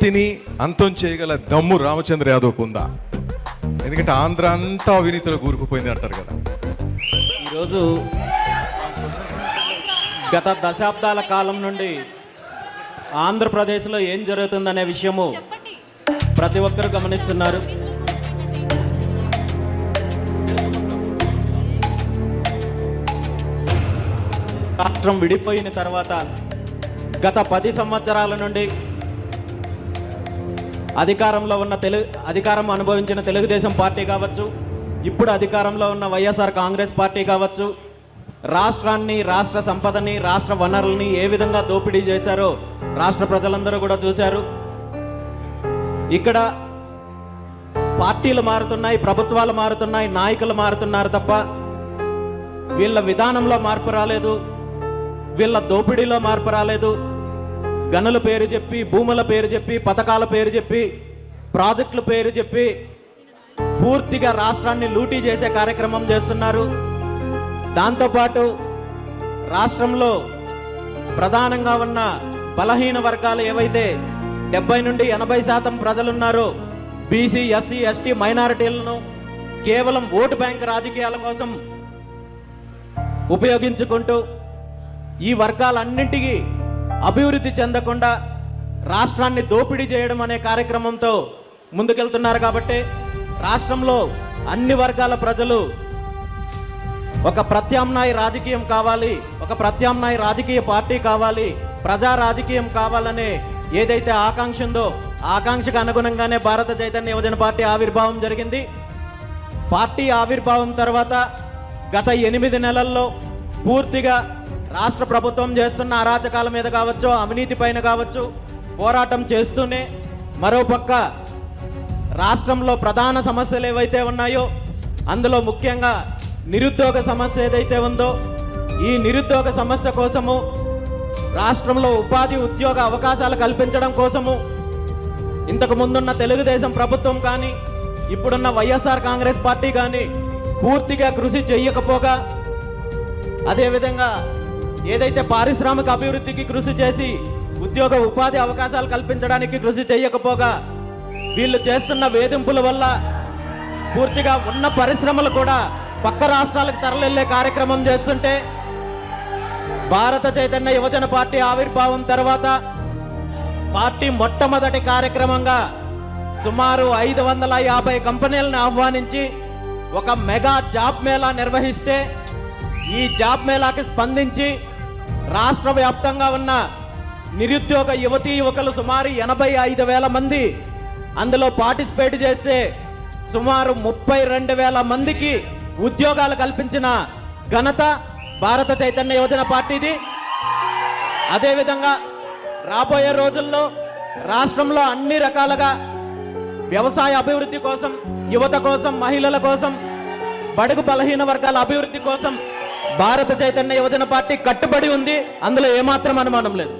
తిని అంతం చేయగల దమ్ము రామచంద్ర యాదవ్కు ఉందా ఎందుకంటే ఆంధ్ర అంతా అవినీతిలో కూరుకుపోయింది అంటారు కదా. ఈరోజు గత దశాబ్దాల కాలం నుండి ఆంధ్రప్రదేశ్లో ఏం జరుగుతుందనే విషయము ప్రతి ఒక్కరు గమనిస్తున్నారు. రాష్ట్రం విడిపోయిన తర్వాత గత పది సంవత్సరాల నుండి అధికారంలో ఉన్న తెలుగు అధికారం అనుభవించిన తెలుగుదేశం పార్టీ కావచ్చు ఇప్పుడు అధికారంలో ఉన్న వైఎస్ఆర్ కాంగ్రెస్ పార్టీ కావచ్చు రాష్ట్రాన్ని రాష్ట్ర సంపదని రాష్ట్ర వనరుల్ని ఏ విధంగా దోపిడీ చేశారో రాష్ట్ర ప్రజలందరూ కూడా చూశారు. ఇక్కడ పార్టీలు మారుతున్నాయి ప్రభుత్వాలు మారుతున్నాయి నాయకులు మారుతున్నారు తప్ప వీళ్ళ విధానంలో మార్పు రాలేదు వీళ్ళ దోపిడీలో మార్పు రాలేదు. గనుల పేరు చెప్పి భూముల పేరు చెప్పి పథకాల పేరు చెప్పి ప్రాజెక్టుల పేరు చెప్పి పూర్తిగా రాష్ట్రాన్ని లూటీ చేసే కార్యక్రమం చేస్తున్నారు. దాంతోపాటు రాష్ట్రంలో ప్రధానంగా ఉన్న బలహీన వర్గాలు ఏవైతే డెబ్బై నుండి ఎనభై శాతం ప్రజలున్నారో బీసీ ఎస్సీ ఎస్టీ మైనారిటీలను కేవలం ఓటు బ్యాంక్ రాజకీయాల కోసం ఉపయోగించుకుంటూ ఈ వర్గాలన్నింటికి అభివృద్ధి చెందకుండా రాష్ట్రాన్ని దోపిడీ చేయడం అనే కార్యక్రమంతో ముందుకెళ్తున్నారు కాబట్టి రాష్ట్రంలో అన్ని వర్గాల ప్రజలు ఒక ప్రత్యామ్నాయ రాజకీయం కావాలి ఒక ప్రత్యామ్నాయ రాజకీయ పార్టీ కావాలి ప్రజా రాజకీయం కావాలనే ఏదైతే ఆకాంక్ష ఉందో ఆకాంక్షకు అనుగుణంగానే భారత చైతన్య యువజన పార్టీ ఆవిర్భావం జరిగింది. పార్టీ ఆవిర్భావం తర్వాత గత ఎనిమిది నెలల్లో పూర్తిగా రాష్ట్ర ప్రభుత్వం చేస్తున్న అరాచకాల మీద కావచ్చు అవినీతి పైన కావచ్చు పోరాటం చేస్తూనే మరోపక్క రాష్ట్రంలో ప్రధాన సమస్యలు ఏవైతే ఉన్నాయో అందులో ముఖ్యంగా నిరుద్యోగ సమస్య ఏదైతే ఉందో ఈ నిరుద్యోగ సమస్య కోసము రాష్ట్రంలో ఉపాధి ఉద్యోగ అవకాశాలు కల్పించడం కోసము ఇంతకు ముందున్న తెలుగుదేశం ప్రభుత్వం కానీ ఇప్పుడున్న వైఎస్ఆర్ కాంగ్రెస్ పార్టీ కానీ పూర్తిగా కృషి చేయకపోగా అదేవిధంగా ఏదైతే పారిశ్రామిక అభివృద్ధికి కృషి చేసి ఉద్యోగ ఉపాధి అవకాశాలు కల్పించడానికి కృషి చేయకపోగా వీళ్ళు చేస్తున్న వేధింపుల వల్ల పూర్తిగా ఉన్న పరిశ్రమలు కూడా పక్క రాష్ట్రాలకు తరలిల్లే కార్యక్రమం చేస్తుంటే భారత చైతన్య యువజన పార్టీ ఆవిర్భావం తర్వాత పార్టీ మొట్టమొదటి కార్యక్రమంగా సుమారు ఐదు వందల యాభై కంపెనీలను ఆహ్వానించి ఒక మెగా జాబ్ మేళా నిర్వహిస్తే ఈ జాబ్ మేళాకి స్పందించి రాష్ట్ర వ్యాప్తంగా ఉన్న నిరుద్యోగ యువతీ యువకులు సుమారు ఎనభై ఐదు వేల మంది అందులో పార్టిసిపేట్ చేస్తే సుమారు ముప్పై రెండు వేల మందికి ఉద్యోగాలు కల్పించిన ఘనత భారత చైతన్య యోజన పార్టీది. అదేవిధంగా రాబోయే రోజుల్లో రాష్ట్రంలో అన్ని రకాలుగా వ్యవసాయ అభివృద్ధి కోసం యువత కోసం మహిళల కోసం బడుగు బలహీన వర్గాల అభివృద్ధి కోసం భారత చైతన్య యువజన పార్టీ కట్టుబడి ఉంది. అందులో ఏమాత్రం అనుమానం లేదు.